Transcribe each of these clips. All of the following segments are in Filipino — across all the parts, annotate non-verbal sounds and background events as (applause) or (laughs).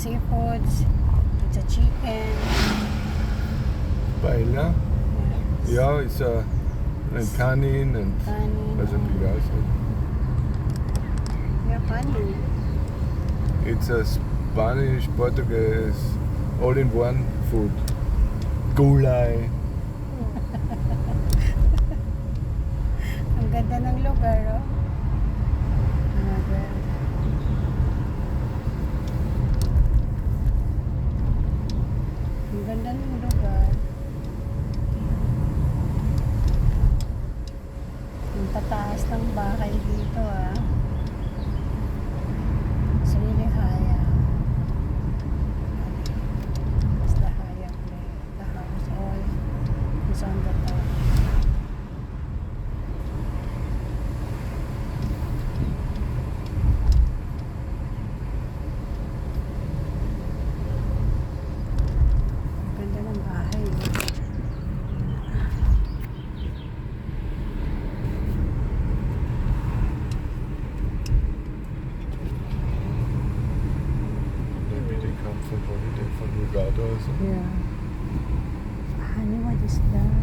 seafoods, a chicken. Paella? Yes. Yeah, it's a and tannin and as a not be Yeah, funny. It's a Spanish, Portuguese, all in one food. Gulay. (laughs) Ang ganda ng lugar, oh. Ang ganda. Yeah. Honey, what is that?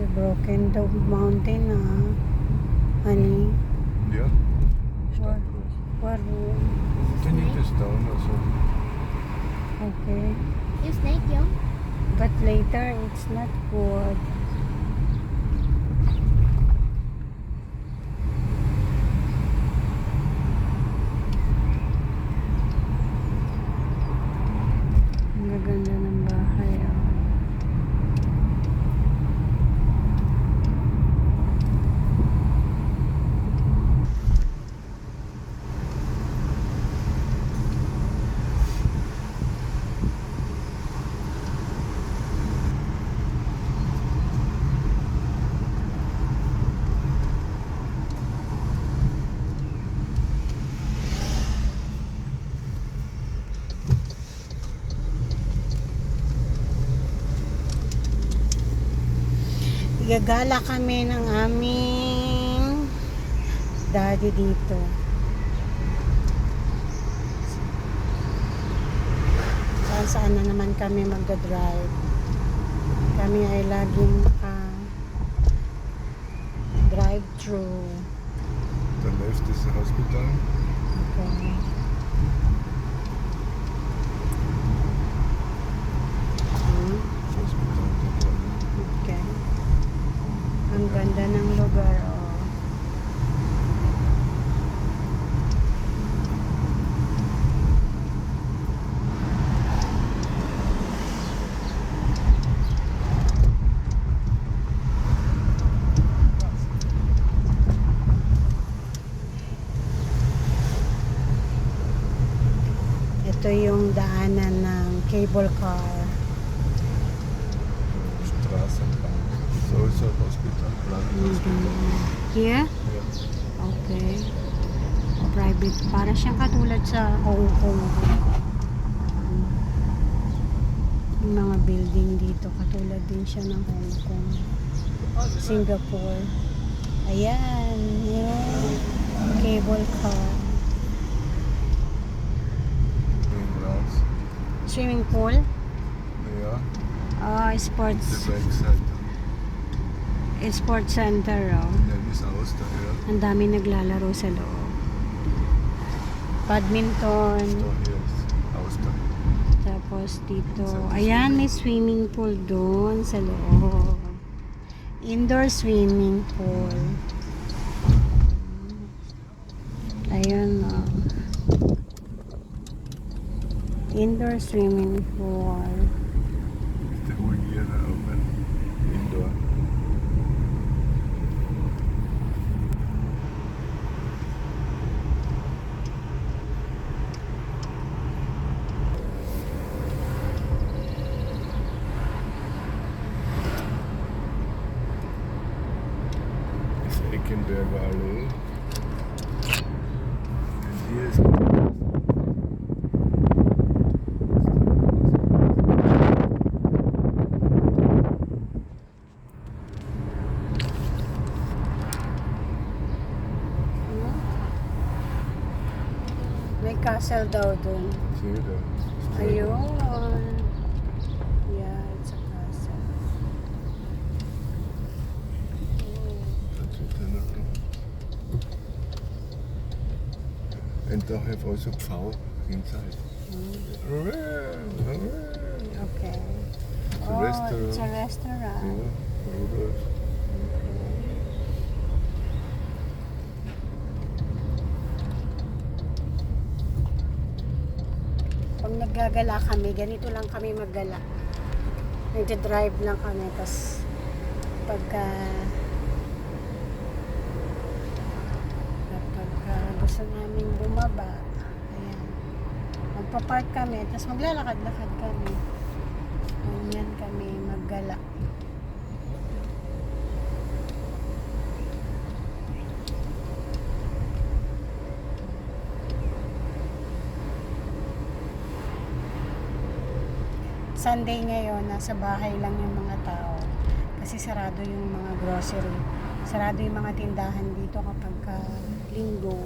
You broken the mountain, huh? Ah. Honey? Yeah. What? Where? Can you just down something? Okay. You snake, yo. But later, it's not good. gagala kami ng aming daddy dito. Saan saan na naman kami magdadrive. Kami ay laging uh, drive-through. The left is the hospital. Okay. daanan ng cable car. Straßenbahn. It's also hospital, private mm-hmm. hospital. Here? Yeah. Okay. Private. Para siyang katulad sa Hong Kong. Yung mga building dito, katulad din siya ng Hong Kong. Singapore. Ayan. Yung cable car. swimming pool. Yeah. Ah, sports. The center. Eh, sports center, oh. Yan yeah. Ang dami naglalaro sa loob. Badminton. Tapos dito. Ayan, may swimming pool doon sa loob. Indoor swimming pool. Ayun, oh. Indoor swimming pool. It's the whole year open. Indoor. It's Eckenberg Valley. And here's May castle daw dun. Sino doon? Eh. Ayun. Yeah, it's a castle. Oh. it, then, eh, And they have also Pfau inside. Mm. Okay. It's a Oh, restaurant. it's a restaurant. Yeah, gagala kami. Ganito lang kami maggala. Nagde-drive lang kami. Tapos, pagka, pagka gusto namin bumaba, ayan, magpa-park kami. Tapos, maglalakad-lakad kami. Ganyan kami maggala. Sunday ngayon, nasa bahay lang yung mga tao. Kasi sarado yung mga grocery. Sarado yung mga tindahan dito kapag ka linggo.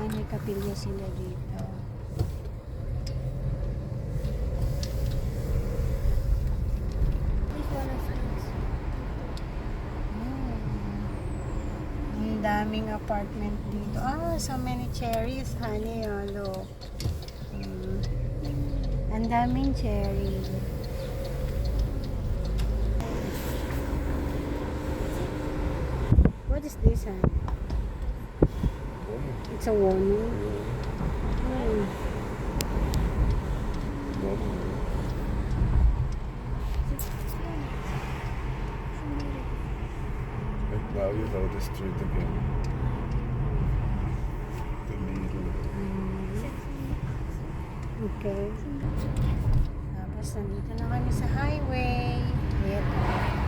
Ay, may kapilya sila dito. Hmm. daming apartment dito. Ah, so many cherries, honey. Oh. Ang daming cherry. What is this, huh? It's a wono. Hmm. And now you know the street again. The needle. Okay. Tapos nandito na kami sa highway. Ayan.